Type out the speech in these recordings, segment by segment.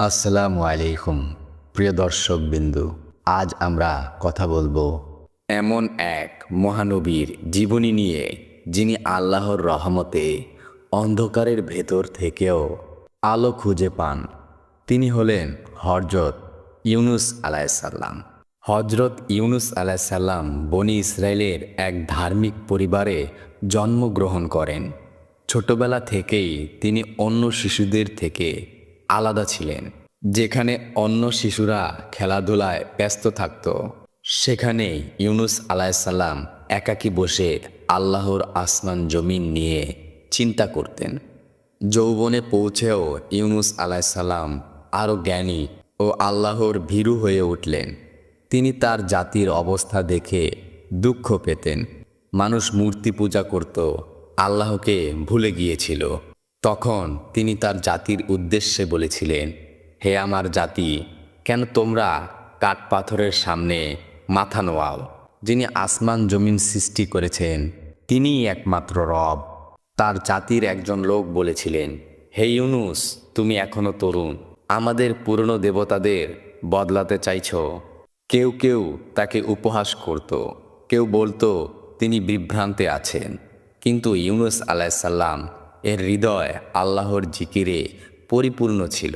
আসসালামু আলাইকুম, প্রিয় দর্শক বিন্দু। আজ আমরা কথা বলব এমন এক মহানবীর জীবনী নিয়ে, যিনি আল্লাহর রহমতে অন্ধকারের ভেতর থেকেও আলো খুঁজে পান। তিনি হলেন হরজত ইউনুস আলাইসাল্লাম হজরত ইউনুস আলাইসাল্লাম বনি ইসরায়েলের এক ধার্মিক পরিবারে জন্মগ্রহণ করেন। ছোটবেলা থেকেই তিনি অন্য শিশুদের থেকে আলাদা ছিলেন। যেখানে অন্য শিশুরা খেলাধুলায় ব্যস্ত থাকত। সেখানে ইউনুস আলাইসাল্লাম একাকী বসে আল্লাহর আসমান জমিন নিয়ে চিন্তা করতেন। যৌবনে পৌঁছেও ইউনুস আলাইসাল্লাম আরও জ্ঞানী ও আল্লাহর ভীরু হয়ে উঠলেন। তিনি তার জাতির অবস্থা দেখে দুঃখ পেতেন। মানুষ মূর্তি পূজা করত, আল্লাহকে ভুলে গিয়েছিল। তখন তিনি তার জাতির উদ্দেশ্যে বলেছিলেন, হে আমার জাতি, কেন তোমরা কাঠ পাথরের সামনে মাথা নোয়াও? যিনি আসমান জমিন সৃষ্টি করেছেন, তিনিই একমাত্র রব। তার জাতির একজন লোক বলেছিলেন, হে ইউনুস, তুমি এখনও তরুণ। আমাদের পুরনো দেবতাদের বদলাতে চাইছ। কেউ কেউ তাকে উপহাস করত। কেউ বলতো, তিনি বিভ্রান্তে আছেন। কিন্তু ইউনুস আলাইসাল্লাম এর হৃদয় আল্লাহর জিকিরে পরিপূর্ণ ছিল।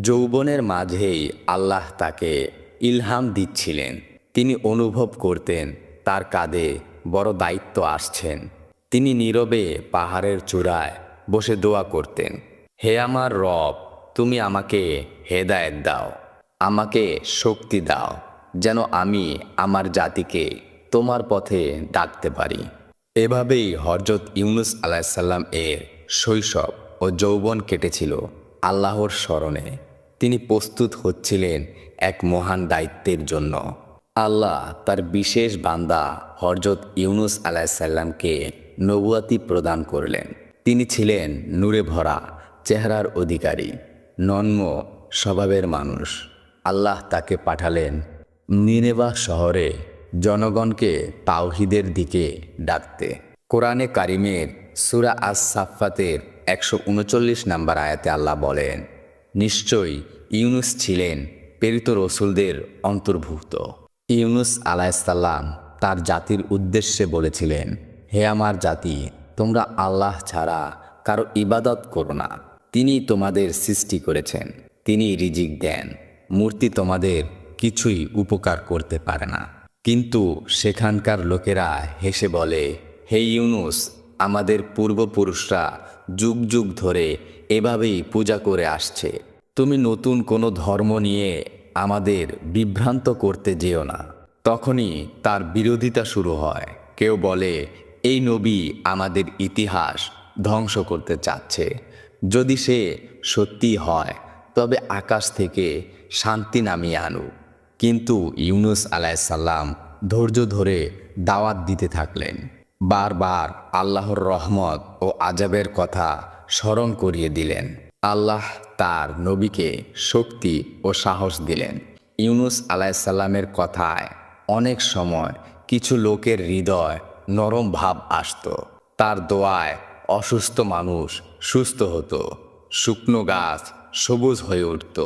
যৌবনের মাঝেই আল্লাহ তাকে ইলহাম দিচ্ছিলেন। তিনি অনুভব করতেন, তার কাঁধে বড় দায়িত্ব আসছেন। তিনি নীরবে পাহাড়ের চূড়ায় বসে দোয়া করতেন, হে আমার রব, তুমি আমাকে হেদায়েত দাও, আমাকে শক্তি দাও, যেন আমি আমার জাতিকে তোমার পথে ডাকতে পারি। এভাবেই হরজত ইউনুস আলাহিসাল্লাম এর শৈশব ও যৌবন কেটেছিল আল্লাহর স্মরণে। তিনি প্রস্তুত হচ্ছিলেন এক মহান দায়িত্বের জন্য। আল্লাহ তার বিশেষ বান্দা হরজত ইউনুস আলাহিসাল্লামকে নবুয়াতি প্রদান করলেন। তিনি ছিলেন নূরে ভরা, চেহারার অধিকারী, নন্ম স্বভাবের মানুষ। আল্লাহ তাকে পাঠালেন নিনেবা শহরে জনগণকে তাওহিদের দিকে ডাকতে। কোরআনে কারিমের সুরা আস সাফাতের একশো উনচল্লিশ নাম্বার আয়াতে আল্লাহ বলেন, নিশ্চয়ই ইউনুস ছিলেন প্রেরিত রসুলদের অন্তর্ভুক্ত। ইউনুস আলাইসাল্লাম তার জাতির উদ্দেশ্যে বলেছিলেন, হে আমার জাতি, তোমরা আল্লাহ ছাড়া কারও ইবাদত করো না। তিনি তোমাদের সৃষ্টি করেছেন, তিনি রিজিক দেন। মূর্তি তোমাদের কিছুই উপকার করতে পারে না। কিন্তু সেখানকার লোকেরা হেসে বলে, হে ইউনুস, আমাদের পূর্বপুরুষরা যুগ যুগ ধরে এভাবেই পূজা করে আসছে। তুমি নতুন কোনো ধর্ম নিয়ে আমাদের বিভ্রান্ত করতে যেও না। তখনই তার বিরোধিতা শুরু হয়। কেউ বলে, এই নবী আমাদের ইতিহাস ধ্বংস করতে চাচ্ছে। যদি সে সত্যি হয়, তবে আকাশ থেকে শান্তি নামিয়ে আনুক। কিন্তু ইউনুস আলাইসাল্লাম ধৈর্য ধরে দাওয়াত দিতে থাকলেন। বারবার আল্লাহর রহমত ও আজাবের কথা স্মরণ করিয়ে দিলেন। আল্লাহ তার নবীকে শক্তি ও সাহস দিলেন। ইউনুস আলাইসাল্লামের কথায় অনেক সময় কিছু লোকের হৃদয় নরম ভাব আসত। তার দোয়ায় অসুস্থ মানুষ সুস্থ হতো, শুকনো গাছ সবুজ হয়ে উঠত।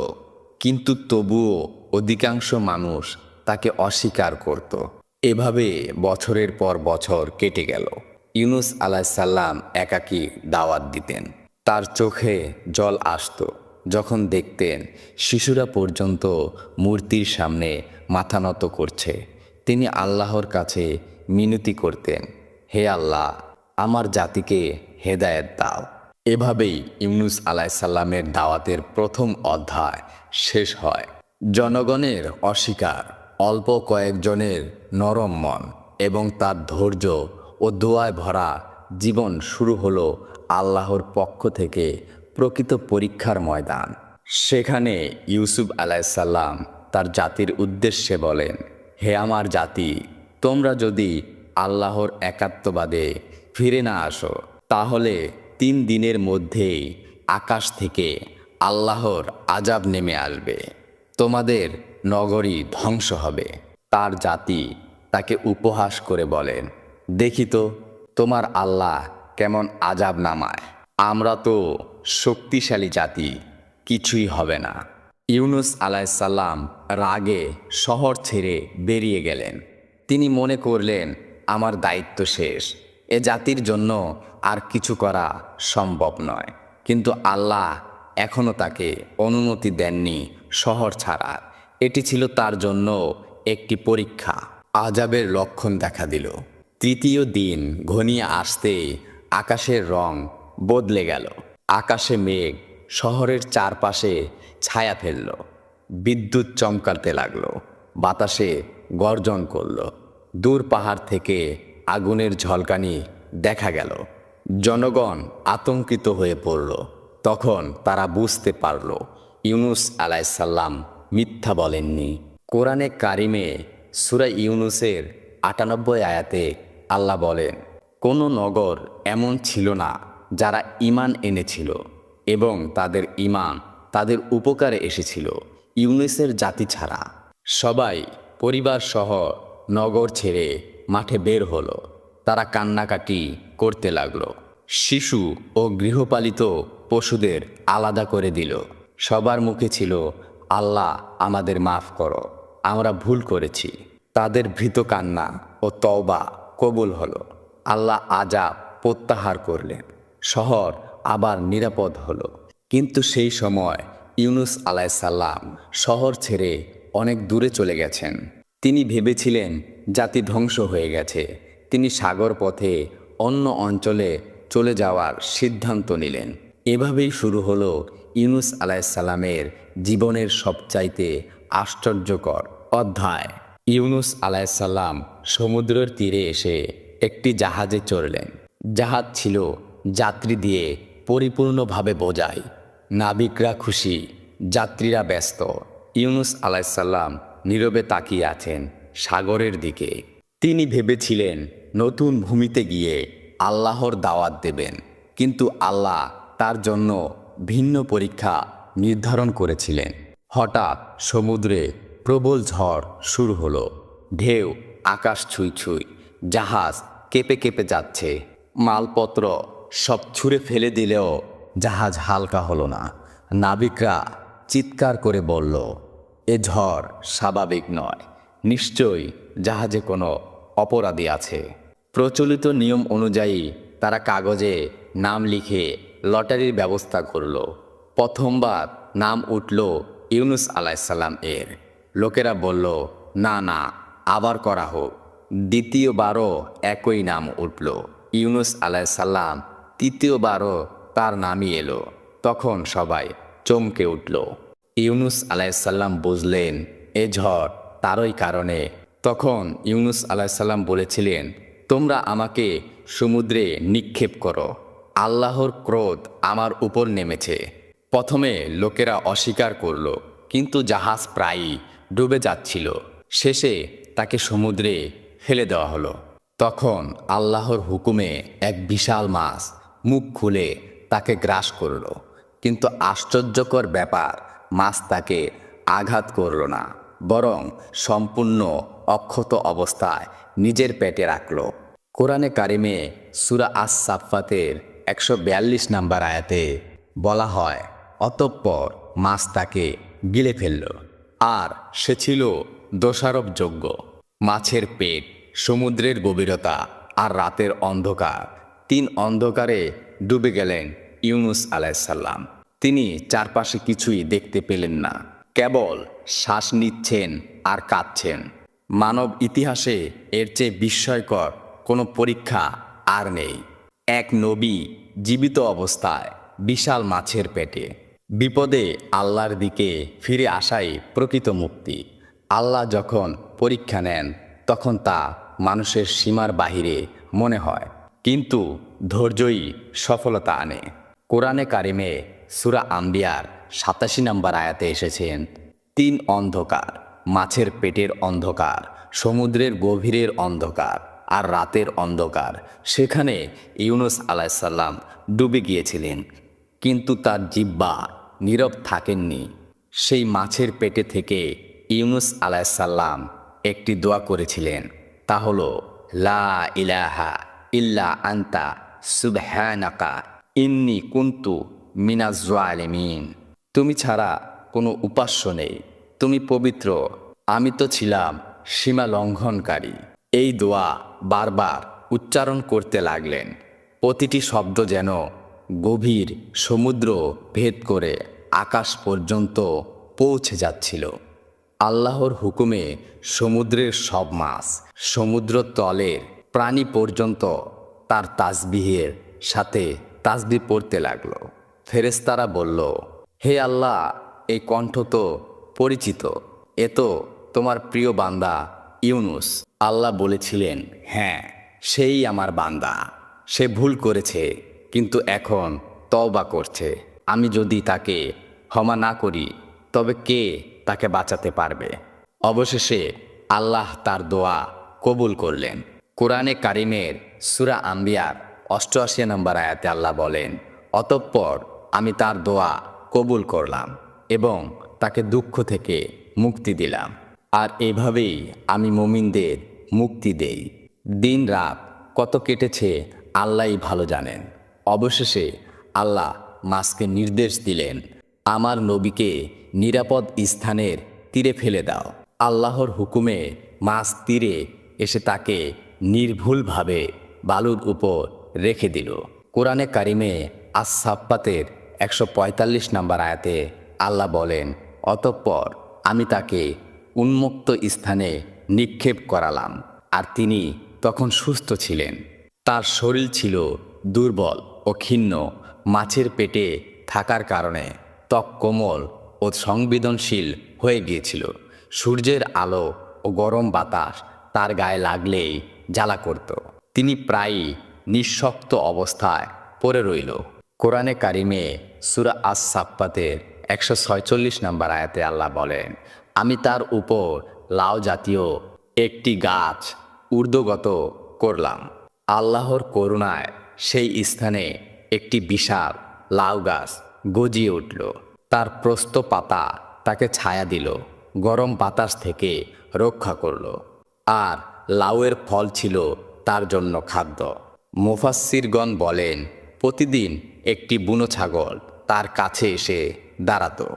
কিন্তু তবুও অধিকাংশ মানুষ তাকে অস্বীকার করত। এভাবে বছরের পর বছর কেটে গেল। ইউনুস আলাহিসাল্লাম একাকী দাওয়াত দিতেন। তার চোখে জল আসত। যখন দেখতেন শিশুরা পর্যন্ত মূর্তির সামনে মাথা নত করছে, তিনি আল্লাহর কাছে মিনতি করতেন, হে আল্লাহ, আমার জাতিকে হেদায়েত দাও। এভাবেই ইউনুস আলাইসাল্লামের দাওয়াতের প্রথম অধ্যায় শেষ হয়। জনগণের অস্বীকার, অল্প কয়েকজনের নরম মন এবং তার ধৈর্য ও দোয়ায় ভরা জীবন শুরু হলো আল্লাহর পক্ষ থেকে প্রকৃত পরীক্ষার ময়দান। সেখানে ইউসুফ আলাইসাল্লাম তার জাতির উদ্দেশ্যে বলেন, হে আমার জাতি, তোমরা যদি আল্লাহর একাত্মবাদে ফিরে না আসো, তাহলে তিন দিনের মধ্যেই আকাশ থেকে আল্লাহর আজাব নেমে আসবে। তোমাদের নগরী ধ্বংস হবে। তার জাতি তাকে উপহাস করে বলেন দেখি তো, তোমার আল্লাহ কেমন আজাব নামায়। আমরা তো শক্তিশালী জাতি, কিছুই হবে না। ইউনুস আলাইসাল্লাম রাগে শহর ছেড়ে বেরিয়ে গেলেন। তিনি মনে করলেন, আমার দায়িত্ব শেষ। এ জাতির জন্য আর কিছু করা সম্ভব নয়। কিন্তু আল্লাহ এখনও তাকে অনুমতি দেননি শহর ছাড়ার এটি ছিল তার জন্য একটি পরীক্ষা। আজাবের লক্ষণ দেখা দিল। তৃতীয় দিন ঘনিয়ে আসতেই আকাশের রং বদলে গেল। আকাশে মেঘ শহরের চারপাশে ছায়া ফেলল। বিদ্যুৎ চমকাতে লাগল। বাতাসে গর্জন করল। দূর পাহাড় থেকে আগুনের ঝলকানি দেখা গেল। জনগণ আতঙ্কিত হয়ে পড়ল। তখন তারা বুঝতে পারল ইউনুস আলাইসাল্লাম মিথ্যা বলেননি। কোরআনে কারিমে সুরা ইউনুসের আটানব্বই আয়াতে আল্লাহ বলেন, কোনো নগর এমন ছিল না যারা ইমান এনেছিল এবং তাদের ইমান তাদের উপকারে এসেছিল ইউনুসের জাতি ছাড়া। সবাই পরিবার সহ নগর ছেড়ে মাঠে বের হলো। তারা কান্নাকাটি করতে লাগল। শিশু ও গৃহপালিত পশুদের আলাদা করে দিল। সবার মুখে ছিল, আল্লাহ, আমাদের মাফ করো। আমরা ভুল করেছি। তাদের ভীত কান্না ও তওবা কবুল হলো। আল্লাহ আজাব প্রত্যাহার করলেন। শহর আবার নিরাপদ হলো। কিন্তু সেই সময় ইউনুস আলাইসাল্লাম শহর ছেড়ে অনেক দূরে চলে গেছেন। তিনি ভেবেছিলেন জাতি ধ্বংস হয়ে গেছে। তিনি সাগর পথে অন্য অঞ্চলে চলে যাওয়ার সিদ্ধান্ত নিলেন। এভাবেই শুরু হলো ইউনুস আলাইসাল্লামের জীবনের সবচাইতে আশ্চর্যকর অধ্যায়। ইউনুস আলাইসাল্লাম সমুদ্রের তীরে এসে একটি জাহাজে চড়লেন। জাহাজ ছিল যাত্রী দিয়ে পরিপূর্ণভাবে বোঝায়। নাবিকরা খুশি, যাত্রীরা ব্যস্ত। ইউনুস আলাইসাল্লাম নীরবে তাকিয়ে আছেন সাগরের দিকে। তিনি ভেবেছিলেন, নতুন ভূমিতে গিয়ে আল্লাহর দাওয়াত দেবেন। কিন্তু আল্লাহ তার জন্য ভিন্ন পরীক্ষা নির্ধারণ করেছিলেন। হঠাৎ সমুদ্রে প্রবল ঝড় শুরু হলো। ঢেউ, আকাশ ছুঁই ছুঁই, জাহাজ কেঁপে কেঁপে যাচ্ছে। মালপত্র সব ছুঁড়ে ফেলে দিলেও জাহাজ হালকা হলো না। নাবিকরা চিৎকার করে বলল, এ ঝড় স্বাভাবিক নয়। নিশ্চয়ই জাহাজে কোনো অপরাধী আছে। প্রচলিত নিয়ম অনুযায়ী তারা কাগজে নাম লিখে লটারির ব্যবস্থা করল। প্রথমবার নাম উঠল ইউনুস আলাইসাল্লাম এর। লোকেরা বলল, না না, আবার করা হোক। দ্বিতীয়বারও একই নাম উঠল। ইউনুস আলাইসাল্লাম তৃতীয়বারও তার নামই এলো। তখন সবাই চমকে উঠল। ইউনুস আলাইসাল্লাম বুঝলেন, এ ঝড় তারই কারণে। তখন ইউনুস আলাইসাল্লাম বলেছিলেন, তোমরা আমাকে সমুদ্রে নিক্ষেপ করো। আল্লাহর ক্রোধ আমার উপর নেমেছে। প্রথমে লোকেরা অস্বীকার করল, কিন্তু জাহাজ প্রায়ই ডুবে যাচ্ছিল। শেষে তাকে সমুদ্রে ফেলে দেওয়া হলো। তখন আল্লাহর হুকুমে এক বিশাল মাছ মুখ খুলে তাকে গ্রাস করল, কিন্তু আশ্চর্যকর ব্যাপার, মাছ তাকে আঘাত করল না, বরং সম্পূর্ণ অক্ষত অবস্থায় নিজের পেটে রাখল। কোরআনে কারিমে সুরা আস সাফাতের একশো বিয়াল্লিশ নাম্বার আয়াতে বলা হয়, অতঃপর মাছ তাকে গিলে ফেলল। আর সে ছিল দোষারোপযোগ্য। মাছের পেট, সমুদ্রের গভীরতা আর রাতের অন্ধকার। তিন অন্ধকারে ডুবে গেলেন ইউনুস আলাইসাল্লাম তিনি চারপাশে কিছুই দেখতে পেলেন না। কেবল শ্বাস নিচ্ছেন আর কাঁদছেন। মানব ইতিহাসে এর চেয়ে বিস্ময়কর কোনো পরীক্ষা আর নেই। এক নবী জীবিত অবস্থায় বিশাল মাছের পেটে। বিপদে আল্লাহর দিকে ফিরে আসাই প্রকৃত মুক্তি। আল্লাহ যখন পরীক্ষা নেন, তখন তা মানুষের সীমার বাহিরে মনে হয়। কিন্তু ধৈর্যই সফলতা আনে। কোরআনে কারিমে সুরা আম্বিয়ার সাতাশি নম্বর আয়াতে এসেছেন, তিন অন্ধকার, মাছের পেটের অন্ধকার, সমুদ্রের গভীরের অন্ধকার। আর রাতের অন্ধকার। সেখানে ইউনুস আলাইসাল্লাম ডুবে গিয়েছিলেন। কিন্তু তার জিব্বা নীরব থাকেননি। সেই মাছের পেটে থেকে ইউনুস আলাইসাল্লাম একটি দোয়া করেছিলেন। তা হল, লা ইলাহা ইল্লা আন্তা সুবহানাকা ইন্নি কুন্তু মিনাজ জালিমিন। তুমি ছাড়া কোনো উপাস্য নেই। তুমি পবিত্র। আমি তো ছিলাম সীমা লঙ্ঘনকারী এই দোয়া বারবার উচ্চারণ করতে লাগলেন। প্রতিটি শব্দ যেন গভীর সমুদ্র ভেদ করে আকাশ পর্যন্ত পৌঁছে যাচ্ছিল। আল্লাহর হুকুমে সমুদ্রের সব মাছ, সমুদ্র তলের প্রাণী পর্যন্ত তার তাসবিহের সাথে তাসবি পড়তে লাগল। ফেরেস্তারা বলল, হে আল্লাহ, এই কণ্ঠ তো পরিচিত। এ তো তোমার প্রিয় বান্দা ইউনুস আল্লাহ বলেছিলেন হ্যাঁ সেই আমার বান্দা। সে ভুল করেছে, কিন্তু এখন তওবা করছে। আমি যদি তাকে ক্ষমা না করি, তবে কে তাকে বাঁচাতে পারবে? অবশেষে আল্লাহ তার দোয়া কবুল করলেন। কোরআনে কারিমের সুরা আম্বিয়ার অষ্টআশি নম্বর আয়াতে আল্লাহ বলেন, অতঃপর আমি তার দোয়া কবুল করলাম এবং তাকে দুঃখ থেকে মুক্তি দিলাম। আর এভাবেই আমি মুমিনদের মুক্তি দেই। দিন রাত কত কেটেছে আল্লাহই ভালো জানেন। অবশেষে আল্লাহ মাসকে নির্দেশ দিলেন, আমার নবীকে নিরাপদ স্থানের তীরে ফেলে দাও। আল্লাহর হুকুমে মাছ তীরে এসে তাকে নির্ভুলভাবে বালুর উপর রেখে দিল। কোরআনে কারিমে আসাপ্পাতের একশো পঁয়তাল্লিশ নম্বর আয়াতে আল্লাহ বলেন, অতঃপর আমি তাকে উন্মুক্ত স্থানে নিক্ষেপ করালাম, আর তিনি তখন সুস্থ ছিলেন। তার শরীর ছিল দুর্বল ও ক্ষীণ, মাছের পেটে থাকার কারণে ত্বক কোমল ও সংবেদনশীল হয়ে গিয়েছিল। সূর্যের আলো ও গরম বাতাস তার গায়ে লাগলেই জ্বালা করত। তিনি প্রায়ই নিঃশক্ত অবস্থায় পড়ে রইল। কোরআনে কারিমে সুরা আস সাপ্পাতের একশো ছয়চল্লিশ নম্বর আয়াতে আল্লাহ বলেন আমি তার উপর লাউ জাতীয় একটি গাছ ঊর্ধ্বগত করলাম। আল্লাহর করুণায় সেই স্থানে একটি বিশাল লাউ গাছ গজিয়ে উঠল। তার প্রস্ত পাতা তাকে ছায়া দিল, গরম বাতাস থেকে রক্ষা করল। আর লাউয়ের ফল ছিল তার জন্য খাদ্য। মুফাসিরগণ বলেন, প্রতিদিন একটি বুনো ছাগল তার কাছে এসে দাঁড়াতো,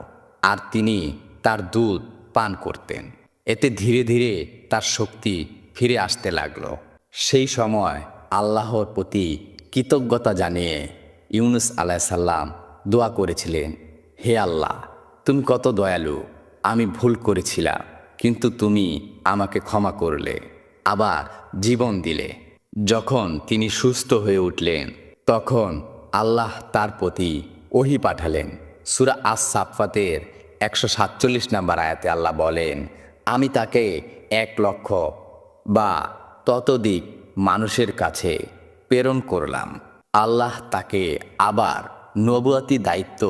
আর তিনি তার দুধ পান করতেন। এতে ধীরে ধীরে তার শক্তি ফিরে আসতে লাগল। সেই সময় আল্লাহর প্রতি কৃতজ্ঞতা জানিয়ে ইউনুস আলাইসাল্লাম দোয়া করেছিলেন, হে আল্লাহ, তুমি কত দয়ালু, আমি ভুল করেছিলাম, কিন্তু তুমি আমাকে ক্ষমা করলে, আবার জীবন দিলে। যখন তিনি সুস্থ হয়ে উঠলেন, তখন আল্লাহ তার প্রতি ওহি পাঠালেন। সুরা আস সাফাতের একশো সাতচল্লিশ নাম্বার আয়াতে আল্লাহ বলেন, আমি তাকে এক লক্ষ বা ততদিক মানুষের কাছে প্রেরণ করলাম। আল্লাহ তাকে আবার নবুয়াতি দায়িত্ব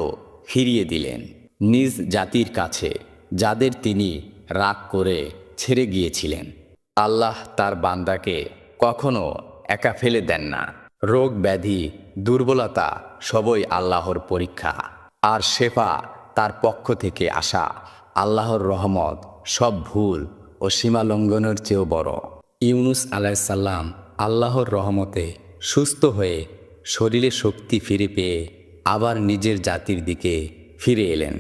ফিরিয়ে দিলেন নিজ জাতির কাছে, যাদের তিনি রাগ করে ছেড়ে গিয়েছিলেন। আল্লাহ তার বান্দাকে কখনো একা ফেলে দেন না। রোগ ব্যাধি, দুর্বলতা সবই আল্লাহর পরীক্ষা। আর শেফা তার পক্ষ থেকে আসা আল্লাহর রহমত সব ভুল ও সীমা লঙ্ঘনের চেয়েও বড়। ইউনুস আলাইসাল্লাম আল্লাহর রহমতে সুস্থ হয়ে শরীরে শক্তি ফিরে পেয়ে আবার নিজের জাতির দিকে ফিরে এলেন।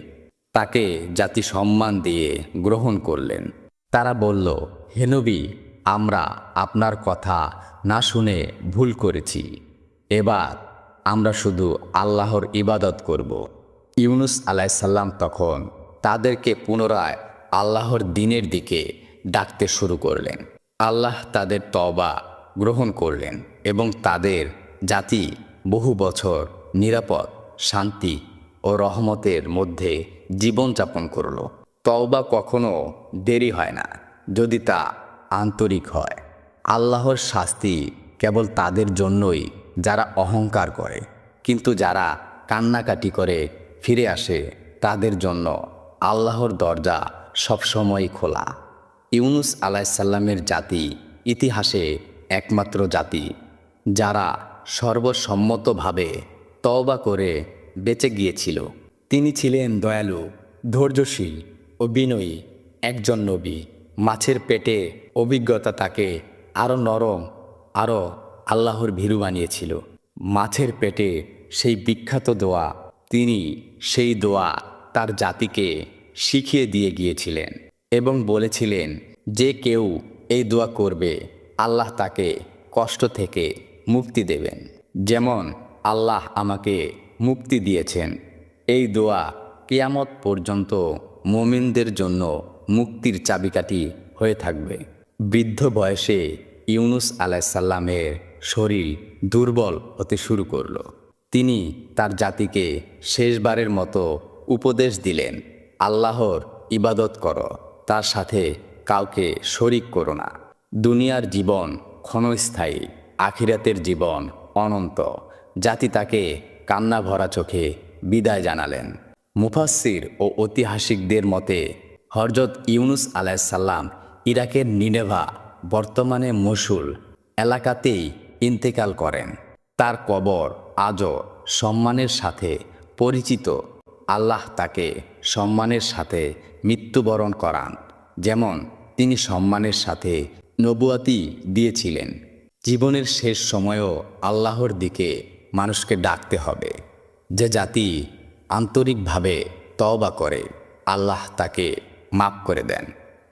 তাকে জাতি সম্মান দিয়ে গ্রহণ করলেন। তারা বলল হেনবি আমরা আপনার কথা না শুনে ভুল করেছি। এবার আমরা শুধু আল্লাহর ইবাদত করব। ইউনুস আলাইসাল্লাম তখন তাদেরকে পুনরায় আল্লাহর দিনের দিকে ডাকতে শুরু করলেন। আল্লাহ তাদের তবা গ্রহণ করলেন এবং তাদের জাতি বহু বছর নিরাপদ, শান্তি ও রহমতের মধ্যে জীবনযাপন করল। তওবা কখনো দেরি হয় না, যদি তা আন্তরিক হয়। আল্লাহর শাস্তি কেবল তাদের জন্যই যারা অহংকার করে, কিন্তু যারা কান্নাকাটি করে ফিরে আসে তাদের জন্য আল্লাহর দরজা সবসময় খোলা। ইউনুস আলাইসাল্লামের জাতি ইতিহাসে একমাত্র জাতি, যারা সর্বসম্মতভাবে তওবা করে বেঁচে গিয়েছিল। তিনি ছিলেন দয়ালু, ধৈর্যশীল ও বিনয়ী একজন নবী। মাছের পেটে অভিজ্ঞতা তাকে আরও নরম আরও আল্লাহর ভীরু বানিয়েছিল। মাছের পেটে সেই বিখ্যাত দোয়া তিনি সেই দোয়া তার জাতিকে শিখিয়ে দিয়ে গিয়েছিলেন এবং বলেছিলেন, যে কেউ এই দোয়া করবে, আল্লাহ তাকে কষ্ট থেকে মুক্তি দেবেন। যেমন আল্লাহ আমাকে মুক্তি দিয়েছেন। এই দোয়া কিয়ামত পর্যন্ত মোমিনদের জন্য মুক্তির চাবিকাঠি হয়ে থাকবে। বৃদ্ধ বয়সে ইউনুস আলাইসাল্লামের শরীর দুর্বল হতে শুরু করল। তিনি তার জাতিকে শেষবারের মতো উপদেশ দিলেন, আল্লাহর ইবাদত করো, তার সাথে কাউকে শরিক করো না। দুনিয়ার জীবন ক্ষণস্থায়ী, আখিরাতের জীবন অনন্ত। জাতি তাকে কান্না ভরা চোখে বিদায় জানালেন। মুফাসির ও ঐতিহাসিকদের মতে হরজত ইউনুস আলাইসাল্লাম ইরাকের নিনেভা, বর্তমানে মসুল এলাকাতেই ইন্তেকাল করেন। তার কবর আজও সম্মানের সাথে পরিচিত। আল্লাহ তাকে সম্মানের সাথে মৃত্যুবরণ করান। যেমন তিনি সম্মানের সাথে নবুয়াতি দিয়েছিলেন। জীবনের শেষ সময়ও আল্লাহর দিকে মানুষকে ডাকতে হবে। যে জাতি আন্তরিকভাবে তওবা করে, আল্লাহ তাকে মাফ করে দেন।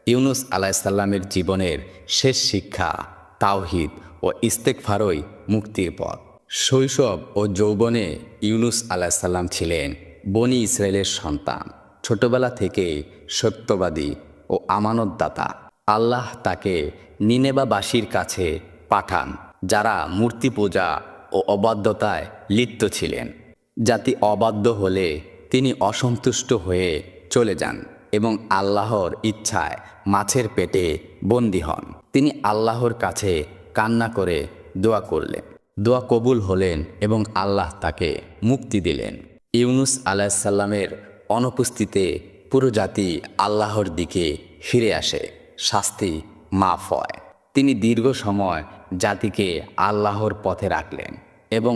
ইউনুস আলাইসাল্লামের জীবনের শেষ শিক্ষা তাওহিদ ও ইস্তেকফারই মুক্তির পথ। শৈশব ও যৌবনে ইউনুস আলাইসাল্লাম ছিলেন বনি ইসরায়েলের সন্তান, ছোটবেলা থেকে সত্যবাদী ও আমানতদাতা। আল্লাহ তাকে নিনেবাবাসীর কাছে পাঠান, যারা মূর্তি পূজা ও অবাধ্যতায় লিপ্ত ছিলেন। জাতি অবাধ্য হলে তিনি অসন্তুষ্ট হয়ে চলে যান এবং আল্লাহর ইচ্ছায় মাছের পেটে বন্দী হন। তিনি আল্লাহর কাছে কান্না করে দোয়া করলেন। দোয়া কবুল হলেন এবং আল্লাহ তাকে মুক্তি দিলেন। ইউনুস আলাহিসাল্লামের অনুপস্থিতিতে পুরো জাতি আল্লাহর দিকে ফিরে আসে, শাস্তি মাফ হয়। তিনি দীর্ঘ সময় জাতিকে আল্লাহর পথে রাখলেন এবং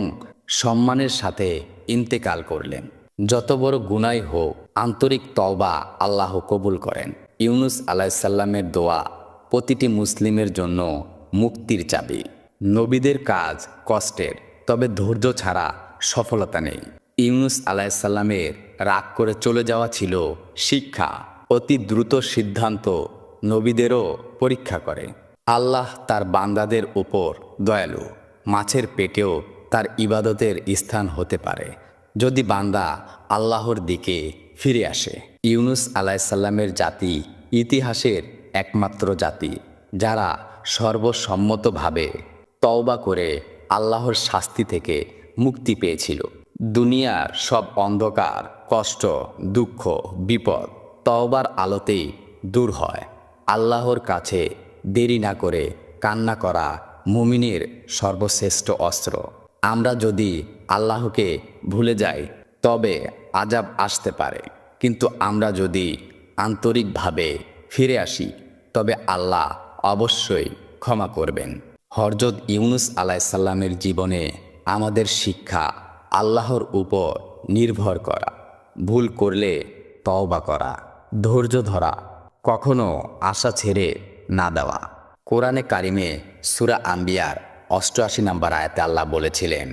সম্মানের সাথে ইন্তেকাল করলেন। যত বড় গুনাই হোক, আন্তরিক তওবা আল্লাহ কবুল করেন। ইউনুস আলাইসাল্লামের দোয়া প্রতিটি মুসলিমের জন্য মুক্তির চাবি। নবীদের কাজ কষ্টের, তবে ধৈর্য ছাড়া সফলতা নেই। ইউনুস আলাইসাল্লামের রাগ করে চলে যাওয়া ছিল শিক্ষা। অতি দ্রুত সিদ্ধান্ত নবীদেরও পরীক্ষা করে। আল্লাহ তার বান্দাদের উপর দয়ালু, মাছের পেটেও তার ইবাদতের স্থান হতে পারে, যদি বান্দা আল্লাহর দিকে ফিরে আসে। ইউনুস আলাইসাল্লামের জাতি ইতিহাসের একমাত্র জাতি, যারা সর্বসম্মতভাবে তওবা করে আল্লাহর শাস্তি থেকে মুক্তি পেয়েছিল। দুনিয়ার সব অন্ধকার, কষ্ট, দুঃখ, বিপদ তওবার আলোতেই দূর হয়। আল্লাহর কাছে দেরি না করে কান্না করা মুমিনের সর্বশ্রেষ্ঠ অস্ত্র। আমরা যদি আল্লাহকে ভুলে যাই, তবে আজাব আসতে পারে। কিন্তু আমরা যদি আন্তরিকভাবে ফিরে আসি, তবে আল্লাহ অবশ্যই ক্ষমা করবেন। হরজত ইউনুস আলাইসাল্লামের জীবনে আমাদের শিক্ষা আল্লাহর উপর নির্ভর করা, ভুল করলে তওবা করা, ধৈর্য ধরা, কখনো আশা ছেড়ে না দেওয়া। কোরআনে কারিমে সুরা আম্বিয়ার অষ্টআশি নম্বর আয়াতে আল্লাহ বলেছিলেন,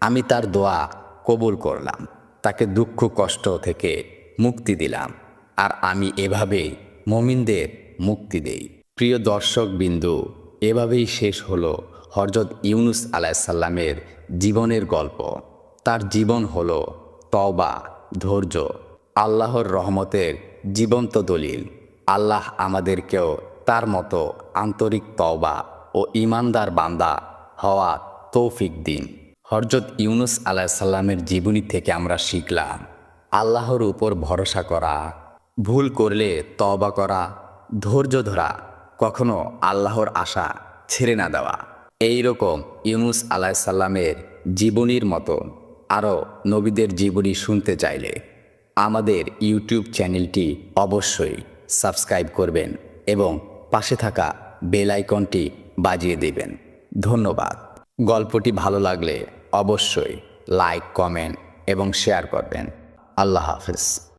আমি তার দোয়া কবুল করলাম, তাকে দুঃখ, কষ্ট থেকে মুক্তি দিলাম, আর আমি এভাবেই মমিনদের মুক্তি দেই। প্রিয় দর্শক বিন্দু এভাবেই শেষ হলো হরজত ইউনুস আলাইসাল্লামের জীবনের গল্প। তার জীবন হলো তবা ধৈর্য, আল্লাহর রহমতের জীবন্ত দলিল। আল্লাহ আমাদেরকেও তার মতো আন্তরিক তওবা ও ইমানদার বান্দা হওয়া তৌফিক দিন। হরজত ইউনুস আলাইসাল্লামের জীবনী থেকে আমরা শিখলাম, আল্লাহর উপর ভরসা করা, ভুল করলে তবা করা, ধৈর্য ধরা কখনো আল্লাহর আশা ছেড়ে না দেওয়া। এই রকম ইউনুস আলাইসাল্লামের জীবনীর মতো আরও নবীদের জীবনী শুনতে চাইলে আমাদের ইউটিউব চ্যানেলটি অবশ্যই সাবস্ক্রাইব করবেন এবং পাশে থাকা বেল আইকনটি বাজিয়ে দেবেন। ধন্যবাদ। গল্পটি ভালো লাগলে অবশ্যই লাইক, কমেন্ট এবং শেয়ার করবেন। আল্লাহ হাফেজ।